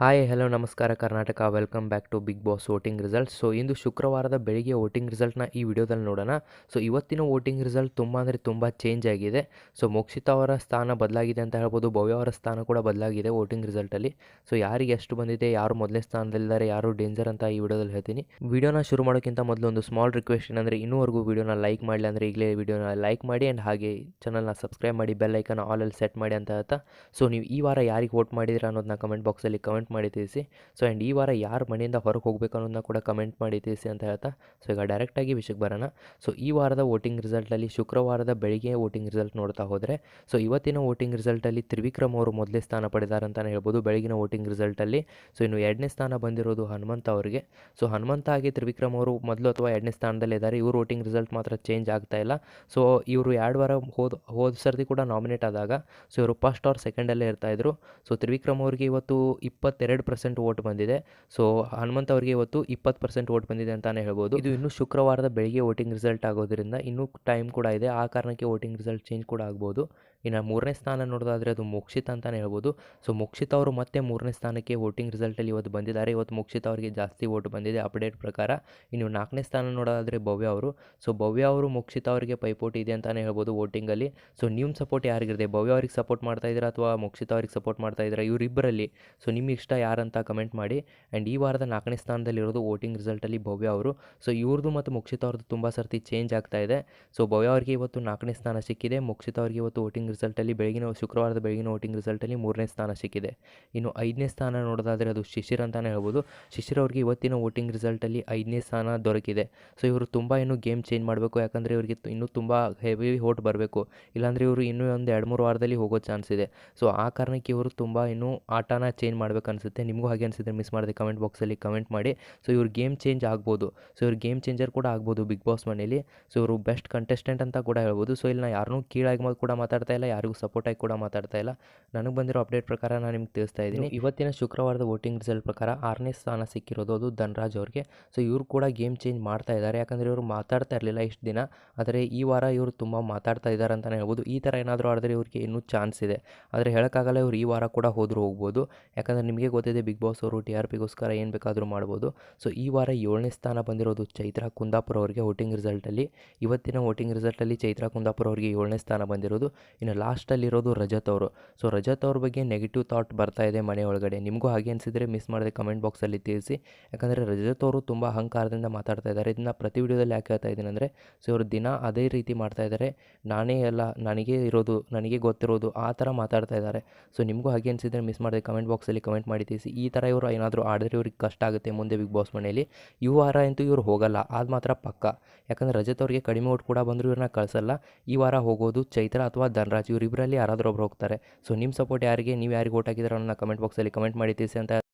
Hi hello ನಮಸ್ಕಾರ, Karnataka. Welcome back to Big Boss voting result so ಇಂದು ಶುಕ್ರವಾರದ ಬೆಳಿಗ್ಗೆ voting ರಿಸಲ್ಟ್ನ ಈ ವಿಡಿಯೋದಲ್ಲಿ ನೋಡೋಣ. ಸೊ ಇವತ್ತಿನ ವೋಟಿಂಗ್ ರಿಸಲ್ಟ್ ತುಂಬ ಅಂದರೆ ತುಂಬ ಚೇಂಜ್ ಆಗಿದೆ. ಸೊ ಮೋಕ್ಷಿತಾ ಅವರ ಸ್ಥಾನ ಬದಲಾಗಿದೆ ಅಂತ ಹೇಳ್ಬೋದು. ಭವ್ಯ ಅವರ ಸ್ಥಾನ ಕೂಡ ಬದಲಾಗಿದೆ ವೋಟಿಂಗ್ ರಿಸಲ್ಟಲ್ಲಿ ಸೊ ಯಾರಿಗೆ ಎಷ್ಟು ಬಂದಿದೆ, ಯಾರು ಮೊದಲನೇ ಸ್ಥಾನದಲ್ಲಿದ್ದಾರೆ, ಯಾರು ಡೇಂಜರ್ ಅಂತ ಈ ವಿಡಿಯೋದಲ್ಲಿ ಹೇಳ್ತೀನಿ. ವಿಡಿಯೋನ ಶುರು ಮಾಡೋಕ್ಕಿಂತ ಮೊದಲು ಒಂದು ಸ್ಮಾಲ್ ರಿಕ್ವೆಸ್ಟ್ ಏನಂದರೆ, ಇನ್ನೂವರೆಗೂ ವಿಡಿಯೋನ ಲೈಕ್ ಮಾಡಲಿ ಅಂದರೆ ಈಗಲೇ ವಿಡಿಯೋನ ಲೈಕ್ ಮಾಡಿ ಆ್ಯಂಡ್ ಹಾಗೆ ಚಾನಲ್ನ ಸಬ್ಸ್ಕ್ರೈಬ್ ಮಾಡಿ ಬೆಲ್ ಐಕನ್ ಆಲಲ್ಲಿ ಸೆಟ್ ಮಾಡಿ ಅಂತ ಹೇಳ್ತಾ. ಸೊ ನೀವು ಈ ವಾರ ಯಾರಿಗೆ ವೋಟ್ ಮಾಡಿದ್ರೆ ಅನ್ನೋದನ್ನ ಕಮೆಂಟ್ ಬಾಕ್ಸಲ್ಲಿ ಕಮೆಂಟ್ ಮಾಡಿ ತಿಳಿಸಿ. ಸೊ ಆ್ಯಂಡ್ ಈ ವಾರ ಯಾರು ಮನೆಯಿಂದ ಹೊರಗೆ ಹೋಗಬೇಕು ಅನ್ನೋದನ್ನ ಕೂಡ ಕಮೆಂಟ್ ಮಾಡಿ ತಿಳಿಸಿ ಅಂತ ಹೇಳ್ತಾ. ಸೊ ಈಗ ಡೈರೆಕ್ಟಾಗಿ ವಿಷಯಕ್ಕೆ ಬರೋಣ. ಸೊ ಈ ವಾರದ ವೋಟಿಂಗ್ ರಿಸಲ್ಟಲ್ಲಿ ಶುಕ್ರವಾರದ ಬೆಳಿಗ್ಗೆ ವೋಟಿಂಗ್ ರಿಸಲ್ಟ್ ನೋಡ್ತಾ ಹೋದರೆ ಸೊ ಇವತ್ತಿನ ವೋಟಿಂಗ್ ರಿಸಲ್ಟಲ್ಲಿ ತ್ರಿವಿಕ್ರಮ್ ಅವರು ಮೊದಲೇ ಸ್ಥಾನ ಪಡೆದಾರೆ ಅಂತಲೇ ಹೇಳ್ಬೋದು. ಬೆಳಗಿನ ವೋಟಿಂಗ್ ರಿಸಲ್ಟಲ್ಲಿ ಸೊ ಇನ್ನು ಎರಡನೇ ಸ್ಥಾನ ಬಂದಿರೋದು ಹನುಮಂತ ಅವರಿಗೆ. ಸೊ ಹನುಮಂತ ಆಗಿ ತ್ರಿವಿಕ್ರಮ್ ಅವರು ಮೊದಲು ಅಥವಾ ಎರಡನೇ ಸ್ಥಾನದಲ್ಲಿ ಇದ್ದಾರೆ ಇವರು ವೋಟಿಂಗ್ ರಿಸಲ್ಟ್ ಮಾತ್ರ ಚೇಂಜ್ ಆಗ್ತಾ ಇಲ್ಲ. ಸೊ ಇವರು ಎರಡು ವಾರ ಹೋದ ಹೋದ ಸರ್ತಿ ಕೂಡ ನಾಮಿನೇಟ್ ಆದಾಗ ಸೊ ಇವರು ಫಸ್ಟ್ ಆರ್ ಸೆಕೆಂಡಲ್ಲೇ ಇರ್ತಾಯಿದ್ರು ಸೊ ತ್ರಿವಿಕ್ರಮ್ ಅವರಿಗೆ ಇವತ್ತು ಇಪ್ಪತ್ತೆರಡು ಪರ್ಸೆಂಟ್ ವೋಟ್ ಬಂದಿದೆ. ಸೊ ಹನುಮಂತ್ ಅವರಿಗೆ ಇವತ್ತು ಇಪ್ಪತ್ತು ಪರ್ಸೆಂಟ್ ವೋಟ್ ಬಂದಿದೆ ಅಂತಲೇ ಹೇಳ್ಬೋದು. ಇದು ಇನ್ನೂ ಶುಕ್ರವಾರದ ಬೆಳಿಗ್ಗೆ ವೋಟಿಂಗ್ ರಿಸಲ್ಟ್ ಆಗೋದ್ರಿಂದ ಇನ್ನೂ ಟೈಮ್ ಕೂಡ ಇದೆ. ಆ ಕಾರಣಕ್ಕೆ ವೋಟಿಂಗ್ ರಿಸಲ್ಟ್ ಚೇಂಜ್ ಕೂಡ ಆಗ್ಬೋದು. ಇನ್ನು ಮೂರನೇ ಸ್ಥಾನ ನೋಡೋದಾದರೆ ಅದು ಮೋಕ್ಷಿತ್ ಅಂತಲೇ ಹೇಳ್ಬೋದು. ಸೊ ಮೋಕ್ಷಿತ್ ಅವರು ಮತ್ತೆ ಮೂರನೇ ಸ್ಥಾನಕ್ಕೆ ವೋಟಿಂಗ್ ರಿಸಲ್ಟಲ್ಲಿ ಇವತ್ತು ಬಂದಿದ್ದಾರೆ. ಇವತ್ತು ಮೋಕ್ಷಿತ್ ಅವರಿಗೆ ಜಾಸ್ತಿ ವೋಟ್ ಬಂದಿದೆ ಅಪ್ಡೇಟ್ ಪ್ರಕಾರ. ಇನ್ನು ನಾಲ್ಕನೇ ಸ್ಥಾನ ನೋಡೋದಾದರೆ ಭವ್ಯ ಅವರು. ಸೊ ಭವ್ಯ ಅವರು ಮೋಕ್ಷಿತ್ ಅವರಿಗೆ ಪೈಪೋಟಿ ಇದೆ ಅಂತಲೇ ಹೇಳ್ಬೋದು ವೋಟಿಂಗಲ್ಲಿ ಸೊ ನಿಮ್ಮ ಸಪೋರ್ಟ್ ಯಾರಿಗಿದೆ? ಭವ್ಯ ಅವ್ರಿಗೆ ಸಪೋರ್ಟ್ ಮಾಡ್ತಾ ಇದ್ದೀರಾ ಅಥವಾ ಮುಕ್ಷಿತ್ ಅವ್ರಿಗೆ ಸಪೋರ್ಟ್ ಮಾಡ್ತಾ ಇದ್ದೀರಾ? ಇವರಿಬ್ಬರಲ್ಲಿ. ಸೊ ನಿಮಗೆ ಇಷ್ಟ ಯಾರಂತ ಕಮೆಂಟ್ ಮಾಡಿ. ಆ್ಯಂಡ್ ಈ ವಾರದ ನಾಲ್ಕನೇ ಸ್ಥಾನದಲ್ಲಿರೋದು ವೋಟಿಂಗ್ ರಿಸಲ್ಟಲ್ಲಿ ಭವ್ಯ ಅವರು. ಸೊ ಇವ್ರದ್ದು ಮತ್ತು ಮುಕ್ಷಿತ ಅವ್ರದ್ದು ತುಂಬ ಸರ್ತಿ ಚೇಂಜ್ ಆಗ್ತಾ ಇದೆ. ಸೊ ಭವ್ಯ ಅವರಿಗೆ ಇವತ್ತು ನಾಲ್ಕನೇ ಸ್ಥಾನ ಸಿಕ್ಕಿದೆ. ಮುಕ್ಷಿತ ಅವರಿಗೆ ಇವತ್ತು ವೋಟಿಂಗ್ ರಿಸಲ್ಟಲ್ಲಿ ಬೆಳಗಿನ, ಶುಕ್ರವಾರದ ಬೆಳಗಿನ ವೋಟಿಂಗ್ ರಿಸಲ್ಟಲ್ಲಿ ಮೂರನೇ ಸ್ಥಾನ ಸಿಕ್ಕಿದೆ. ಇನ್ನು ಐದನೇ ಸ್ಥಾನ ನೋಡೋದಾದರೆ ಅದು ಶಿಶಿರ್ ಅಂತಲೇ ಹೇಳ್ಬೋದು. ಶಿಶಿರ್ ಅವ್ರಿಗೆ ಇವತ್ತಿನ ವೋಟಿಂಗ್ ರಿಸಲ್ಟಲ್ಲಿ ಐದನೇ ಸ್ಥಾನ ದೊರಕಿದೆ. ಸೊ ಇವರು ತುಂಬ ಇನ್ನೂ ಗೇಮ್ ಚೇಂಜ್ ಮಾಡಬೇಕು. ಯಾಕಂದರೆ ಇವರಿಗೆ ಇನ್ನೂ ತುಂಬ ಹೆವಿ ವೋಟ್ ಬರಬೇಕು. ಇಲ್ಲಾಂದರೆ ಇವರು ಇನ್ನೂ ಒಂದು ಎರಡು ಮೂರು ವಾರದಲ್ಲಿ ಹೋಗೋ ಚಾನ್ಸ್ ಇದೆ. ಸೊ ಆ ಕಾರಣಕ್ಕೆ ಇವರು ತುಂಬ ಇನ್ನೂ ಆಟನ ಚೇಂಜ್ ಮಾಡಬೇಕು ಅನಿಸುತ್ತೆ ನಿಮಗೂ ಹಾಗೆ ಅನಿಸಿದ್ರೆ ಮಿಸ್ ಮಾಡಿದೆ ಕಮೆಂಟ್ ಬಾಕ್ಸಲ್ಲಿ ಕಮೆಂಟ್ ಮಾಡಿ. ಸೊ ಇವ್ರು ಗೇಮ್ ಚೇಂಜ್ ಆಗ್ಬೋದು. ಸೊ ಇವ್ರು ಗೇಮ್ ಚೇಂಜರ್ ಕೂಡ ಆಗ್ಬೋದು ಬಿಗ್ ಬಾಸ್ ಮನೇಲಿ. ಸೊ ಇವರು ಬೆಸ್ಟ್ ಕಂಟೆಸ್ಟೆಂಟ್ ಅಂತ ಕೂಡ ಹೇಳ್ಬೋದು. ಸೊ ಇಲ್ಲಿ ನಾನು ಯಾರನ್ನೂ ಕೀಳಾಗಿ ಕೂಡ ಮಾತಾಡ್ತಾ ಇಲ್ಲ ಯಾರಿಗೂ ಸಪೋರ್ಟ್ ಆಗಿ ಕೂಡ ಮಾತಾಡ್ತಾ ಇಲ್ಲ. ನನಗೆ ಬಂದಿರೋ ಅಪ್ಡೇಟ್ ಪ್ರಕಾರ ನಾನು ನಿಮ್ಗೆ ತಿಳಿಸ್ತಾ ಇದ್ದೀನಿ. ಇವತ್ತಿನ ಶುಕ್ರವಾರದ ವೋಟಿಂಗ್ ರಿಸಲ್ಟ್ ಪ್ರಕಾರ ಆರನೇ ಸ್ಥಾನ ಸಿಕ್ಕಿರೋದು ಅದು ಧನ್ರಾಜ್ ಅವ್ರಿಗೆ. ಸೊ ಇವರು ಕೂಡ ಗೇಮ್ ಚೇಂಜ್ ಮಾಡ್ತಾ ಇದ್ದಾರೆ. ಯಾಕಂದರೆ ಇವರು ಮಾತಾಡ್ತಾ ಇರಲಿಲ್ಲ ಇಷ್ಟು ದಿನ. ಆದರೆ ಈ ವಾರ ಇವರು ತುಂಬ ಮಾತಾಡ್ತಾ ಇದ್ದಾರೆ ಅಂತಲೇ ಹೇಳ್ಬೋದು. ಈ ಥರ ಏನಾದರೂ ಆಡಿದ್ರೆ ಇವ್ರಿಗೆ ಇನ್ನೂ ಚಾನ್ಸ್ ಇದೆ. ಆದರೆ ಹೇಳೋಕ್ಕಾಗಲ್ಲ ಇವ್ರು ಈ ವಾರ ಕೂಡ ಹೋದರೂ ಹೋಗ್ಬೋದು. ಯಾಕಂದರೆ ನಿಮಗೆ ಗೊತ್ತಿದೆ ಬಿಗ್ ಬಾಸ್ ಅವರು ಟಿ ಆರ್ ಪಿಗೋಸ್ಕರ ಏನು ಬೇಕಾದರೂ ಮಾಡ್ಬೋದು. ಸೊ ಈ ವಾರ ಏಳನೇ ಸ್ಥಾನ ಬಂದಿರೋದು ಚೈತ್ರ ಕುಂದಾಪುರ ಅವರಿಗೆ ವೋಟಿಂಗ್ ರಿಸಲ್ಟಲ್ಲಿ ಇವತ್ತಿನ ವೋಟಿಂಗ್ ರಿಸಲ್ಟಲ್ಲಿ ಚೈತ್ರಾ ಕುಂದಾಪುರ ಅವರಿಗೆ ಏಳನೇ ಸ್ಥಾನ ಬಂದಿರೋದು. ಇನ್ನು ಲಾಸ್ಟಲ್ಲಿರೋದು ರಜತ್ ಅವರು. ಸೊ ರಜತ್ ಅವ್ರ ಬಗ್ಗೆ ನೆಗೆಟಿವ್ ಥಾಟ್ ಬರ್ತಾ ಇದೆ ಮನೆ ಒಳಗಡೆ. ನಿಮಗೂ ಹಾಗೆ ಅನಿಸಿದರೆ ಮಿಸ್ ಮಾಡದೆ ಕಮೆಂಟ್ ಬಾಕ್ಸಲ್ಲಿ ತಿಳಿಸಿ. ಯಾಕಂದರೆ ರಜತ್ ಅವರು ತುಂಬ ಅಹಂಕಾರದಿಂದ ಮಾತಾಡ್ತಾ ಇದ್ದಾರೆ. ಇದನ್ನ ಪ್ರತಿ ವಿಡಿಯೋದಲ್ಲಿ ಯಾಕೆ ಹೇಳ್ತಾ ಇದ್ದೀನಿ ಅಂದರೆ ಸೊ ಇವರು ದಿನ ಅದೇ ರೀತಿ ಮಾಡ್ತಾ ಇದ್ದಾರೆ. ನಾನೇ ಎಲ್ಲ ನನಗೆ ಇರೋದು, ನನಗೆ ಗೊತ್ತಿರೋದು ಆ ಥರ ಮಾತಾಡ್ತಾ ಇದ್ದಾರೆ. ಸೊ ನಿಮಗೂ ಹಾಗೆ ಅನಿಸಿದರೆ ಮಿಸ್ ಮಾಡದೆ ಕಮೆಂಟ್ ಬಾಕ್ಸಲ್ಲಿ ಕಮೆಂಟ್ ಮಾಡಿ ತಿಳಿಸಿ ಈ ಥರ ಇವರು ಏನಾದರೂ ಆಡಿದ್ರೆ ಇವ್ರಿಗೆ ಕಷ್ಟ ಆಗುತ್ತೆ ಮುಂದೆ ಬಿಗ್ ಬಾಸ್ ಮನೆಯಲ್ಲಿ. ಈ ವಾರ ಅಂತೂ ಇವರು ಹೋಗಲ್ಲ. ಅದು ಮಾತ್ರ ಪಕ್ಕ. ಯಾಕಂದರೆ ರಜತ್ ಅವರಿಗೆ ಕಡಿಮೆ ಓಟ್ ಕೂಡ ಬಂದರೂ ಇವ್ರನ್ನ ಕಳಿಸಲ್ಲ. ಈ ವಾರ ಹೋಗೋದು ಚೈತ್ರ ಅಥವಾ ಧನರಾಜ್ ಇವರಿಬ್ಬರಲ್ಲಿ ಯಾರಾದರೂ ಒಬ್ಬರು ಹೋಗ್ತಾರೆ. ಸೊ ನಿಮ್ಮ ಸಪೋರ್ಟ್ ಯಾರಿಗೆ? ನೀವು ಯಾರಿಗೆ ಓಟ್ ಹಾಕಿದ್ರೆ ಅನ್ನೋ ಕಮೆಂಟ್ ಬಾಕ್ಸಲ್ಲಿ ಕಮೆಂಟ್ ಮಾಡಿ ತಿಳಿಸಿ ಅಂತ